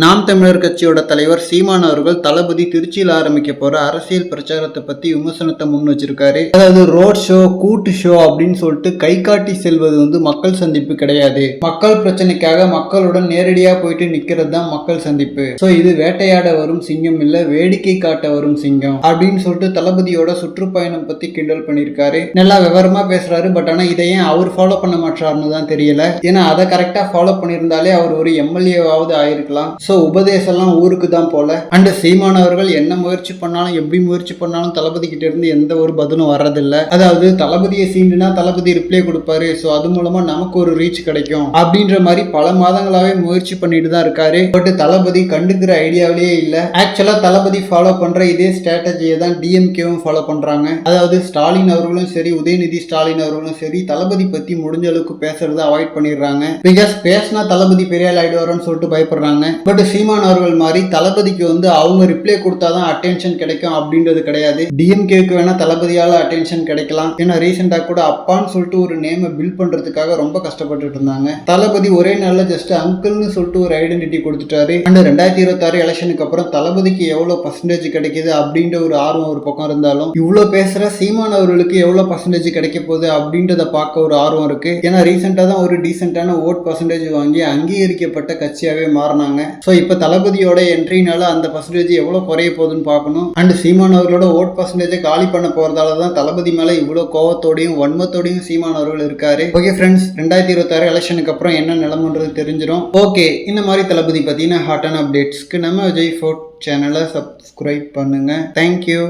நாம் தமிழர் கட்சியோட தலைவர் சீமான் அவர்கள் தளபதி திருச்சியில் ஆரம்பிக்க போற அரசியல் பிரச்சாரத்தை பத்தி விமர்சனத்தை முன் வச்சிருக்காரு. அதாவது ரோட் ஷோ கூட்டு ஷோ அப்படின்னு சொல்லிட்டு கை காட்டி செல்வது வந்து மக்கள் சந்திப்பு கிடையாது. மக்கள் பிரச்சனைக்காக மக்களுடன் நேரடியா போயிட்டு நிக்கிறது தான் மக்கள் சந்திப்பு. சோ இது வேட்டையாட வரும் சிங்கம் இல்ல வேடிக்கை காட்ட வரும் சிங்கம் அப்படின்னு சொல்லிட்டு தளபதியோட சுற்றுப்பயணம் பத்தி கிண்டல் பண்ணியிருக்காரு நல்லா விவரமா பேசுறாரு பட் ஆனா இதை ஏன் அவர் ஃபாலோ பண்ண மாட்டாருன்னு தான் தெரியல. ஏன்னா அதை கரெக்டா ஃபாலோ பண்ணியிருந்தாலே அவர் ஒரு எம்எல்ஏவாவது ஆயிருக்கலாம். ஸோ உபதேசம்லாம் ஊருக்கு தான் போல. அண்ட் சீமான் அவர்கள் என்ன முயற்சி பண்ணாலும் எப்படி முயற்சி பண்ணாலும் தளபதி கிட்ட இருந்து எந்த ஒரு பதிலும் வர்றதில்ல. அதாவது தளபதியை சீண்டுனா தளபதி ரிப்ளை கொடுப்பாரு. ஸோ அது மூலமா நமக்கு ஒரு ரீச் கிடைக்கும். அப்படின்ற மாதிரி பல மாதங்களாவே முயற்சி பண்ணிட்டு தான் இருக்காரு. பட் தளபதி கண்டுக்கிற ஐடியாவிலேயே இல்ல. ஆக்சுவலா தளபதி ஃபாலோ பண்ற இதே ஸ்ட்ராட்டஜியை தான் டிஎம்கேவும் ஃபாலோ பண்றாங்க. அதாவது ஸ்டாலின் அவர்களும் சரி உதயநிதி ஸ்டாலின் அவர்களும் சரி தளபதி பத்தி முடிஞ்ச அளவுக்கு பேசுறதை அவாய்ட் பண்ணிடுறாங்க. பிகாஸ் பேசினா தளபதி பெரிய ஆள் ஆயிடுவாருன்னு சொல்லிட்டு பயப்படுறாங்க. பட் சீமான் அவர்கள் மாதிரி தளபதிக்கு வந்து அவங்க ரிப்ளை கொடுத்தாதான் அட்டென்ஷன் கிடைக்கும் அப்படின்றது கிடையாது. டிஎம்கேக்கு வேணா தளபதியால் அட்டென்ஷன் கிடைக்கலாம். ஏன்னா ரீசெண்டாக கூட அப்பான்னு சொல்லிட்டு ஒரு நேமை பில்ட் பண்ணுறதுக்காக ரொம்ப கஷ்டப்பட்டுட்டு இருந்தாங்க. தளபதி ஒரே நாளில் ஜஸ்ட் அங்கிள்னு சொல்லிட்டு ஒரு ஐடென்டிட்டி கொடுத்துட்டாரு. அண்ட் ரெண்டாயிரத்தி இருபத்தாறு எலெக்ஷனுக்கு அப்புறம் தளபதிக்கு எவ்வளோ பர்சன்டேஜ் கிடைக்குது அப்படின்ற ஒரு ஆர்வம் ஒரு பக்கம் இருந்தாலும் இவ்வளோ பேசுகிற சீமான் அவர்களுக்கு எவ்வளோ பர்சன்டேஜ் கிடைக்க போகுது அப்படின்றத பார்க்க ஒரு ஆர்வம் இருக்குது ஏன்னா ரீசெண்டாக தான் ஒரு டீசெண்டான ஓட் பர்சன்டேஜ் வாங்கி அங்கீகரிக்கப்பட்ட கட்சியாகவே மாறினாங்க. ஸோ இப்போ தளபதியோட என்ட்ரினால அந்த பர்சன்டேஜ் எவ்வளோ குறைய போகுதுன்னு பார்க்கணும். அண்ட் சீமான் அவர்களோட ஓட் பர்சன்டேஜை காலி பண்ண போகிறதால தான் தளபதி மேலே இவ்வளோ கோவத்தோடையும் வன்மத்தோடையும் சீமான் அவர்கள் இருக்காரு. ஓகே ஃப்ரெண்ட்ஸ் ரெண்டாயிரத்தி இருபத்தாறு எலெக்ஷனுக்கு அப்புறம் என்ன நிலமன்றது தெரிஞ்சிடும் ஓகே இந்த மாதிரி தளபதி பார்த்தீங்கன்னா ஹாட்டான அப்டேட்ஸ்க்கு நம்ம விஜய் ஃபோர்ட் சேனலை சப்ஸ்கிரைப் பண்ணுங்கள் தேங்க்யூ